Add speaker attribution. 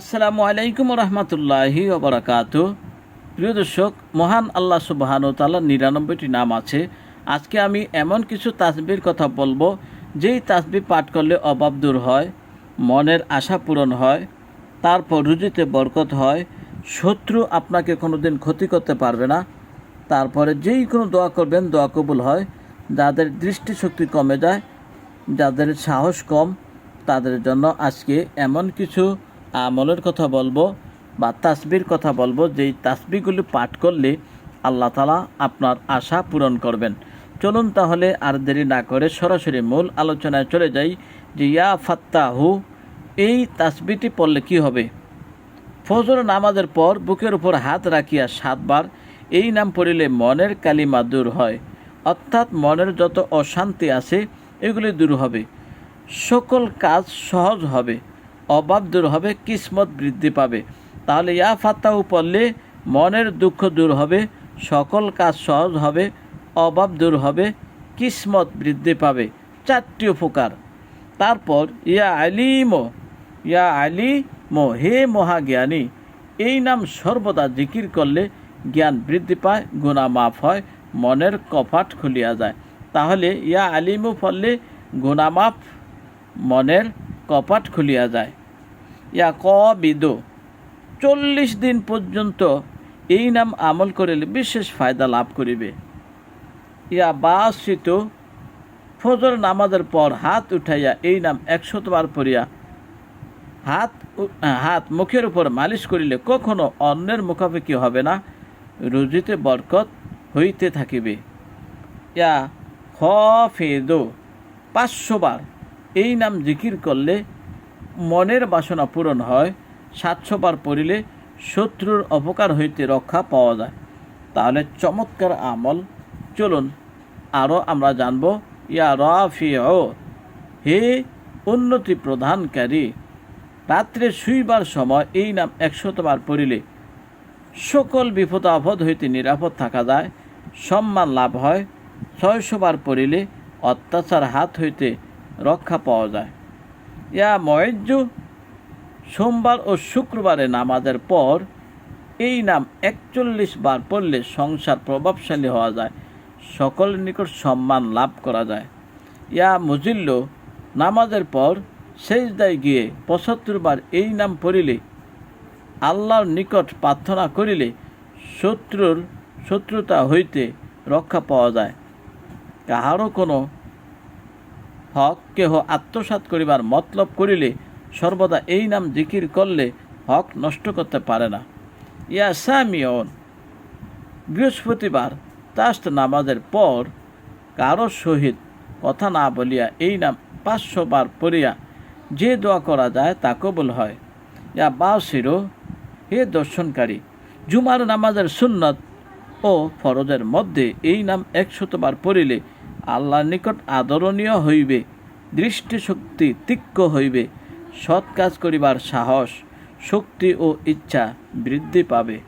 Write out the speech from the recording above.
Speaker 1: আসসালামু আলাইকুম রহমতুল্লাহি ওবরাকাত প্রিয় দর্শক, মহান আল্লাহ সুবাহানু তাল্লাহ নিরানব্বইটি নাম আছে। আজকে আমি এমন কিছু তাসবির কথা বলব, যেই তাসবি পাঠ করলে অভাব দূর হয়, মনের আশা পূরণ হয়, তারপর রুজিতে বরকত হয়, শত্রু আপনাকে কোনোদিন ক্ষতি করতে পারবে না। তারপরে যেই কোনো দোয়া করবেন, দোয়া কবুল হয়। যাদের দৃষ্টিশক্তি কমে যায়, যাদের সাহস কম, তাদের জন্য আজকে এমন কিছু আমলের কথা বলব বা তাসবির কথা বলব, যেই তাসবিগুলি পাঠ করলে আল্লাহ তালা আপনার আশা পূরণ করবেন। চলুন তাহলে আর দেরি না করে সরাসরি মূল আলোচনায় চলে যাই যে, ইয়া ফাত্তাহু, এই তাসবিটি পড়লে কি হবে? ফজর নামাজের পর বুকের উপর হাত রাখিয়া সাতবার এই নাম পড়িলে মনের কালিমা দূর হয়। অর্থাৎ মনের যত অশান্তি আছে, এগুলি দূর হবে। সকল কাজ সহজ হবে। অভাব দূর হবে, কিসমত বৃদ্ধি পাবে। তাহলে ইয়া ফাত্তাহু পড়লে মনের দুঃখ দূর হবে, সকল কাজ সহজ হবে অভাব দূর হবে, কিসমত বৃদ্ধি পাবে। চারটি উপকার। তারপর, ইয়া আলিমো, ইয়া আলী মো হে মহাজ্ঞানী, এই নাম সর্বদা জিকির করলে জ্ঞান বৃদ্ধি পায় গুণা মাফ হয়, মনের কপাট খুলিয়া যায়। তাহলে ইয়া আলিমু ফললে গুণা মাফ, মনের কপাট খুলিয়া যায়। ইয়া ক বিদো চল্লিশ দিন পর্যন্ত এই নাম আমল করিলে বিশেষ ফায়দা লাভ করিবে। ইয়া বাসিত ফজর নামাজের পর হাত উঠাইয়া এই নাম একশতবার পড়িয়া হাত হাত মুখের উপর মালিশ করিলে কখনো অন্যের মুখাপেক্ষি হবে না, রুজিতে বরকত হইতে থাকিবে। ইয়া হফেদো পাঁচশো বার এই নাম জিকির করলে মনের বাসনা পূরণ হয়, সাতশো বার পড়িলে শত্রুর অপকার হইতে রক্ষা পাওয়া যায়। তাহলে চমৎকার আমল। চলুন আরও আমরা জানব, ইয়া রাফিও হে উন্নতি প্রদানকারী, রাত্রে শুইবার সময় এই নাম একশতবার পড়িলে সকল বিপদ আপদ হইতে নিরাপদ থাকা যায়, সম্মান লাভ হয়। ছয়শো বার পড়িলে অত্যাচার হাত হইতে রক্ষা পাওয়া যায়। ইয়া ময়জ্জু সোমবার ও শুক্রবারে নামাজের পর এই নাম একচল্লিশ বার পড়লে সংসার প্রভাবশালী হওয়া যায় সকলের নিকট সম্মান লাভ করা যায়। ইয়া মুজিল্ল, নামাজের পর শেষদায় গিয়ে পঁচাত্তর বার এই নাম পড়িলে, আল্লাহর নিকট প্রার্থনা করিলে শত্রুর শত্রুতা হইতে রক্ষা পাওয়া যায়। কাহারও কোনো হক, কেহ আত্মসাৎ করিবার মতলব করিলে সর্বদা এই নাম জিকির করলে হক নষ্ট করতে পারে না। ইয়া সামিয়ন বৃহস্পতিবার তাস্ত নামাজের পর কারও সহিত কথা না বলিয়া এই নাম পাঁচশো বার পড়িয়া যে দোয়া করা যায় তা কবুল হয়। ইয়া বাসিরো, হে দর্শনকারী, জুমার নামাজের সুন্নত ও ফরজের মধ্যে এই নাম একশতবার পড়িলে আল্লাহর নিকট আদরণীয় হইবে, দৃষ্টিশক্তি তীক্ষ্ণ হইবে, সৎ কাজ করিবার সাহস, শক্তি ও ইচ্ছা বৃদ্ধি পাবে।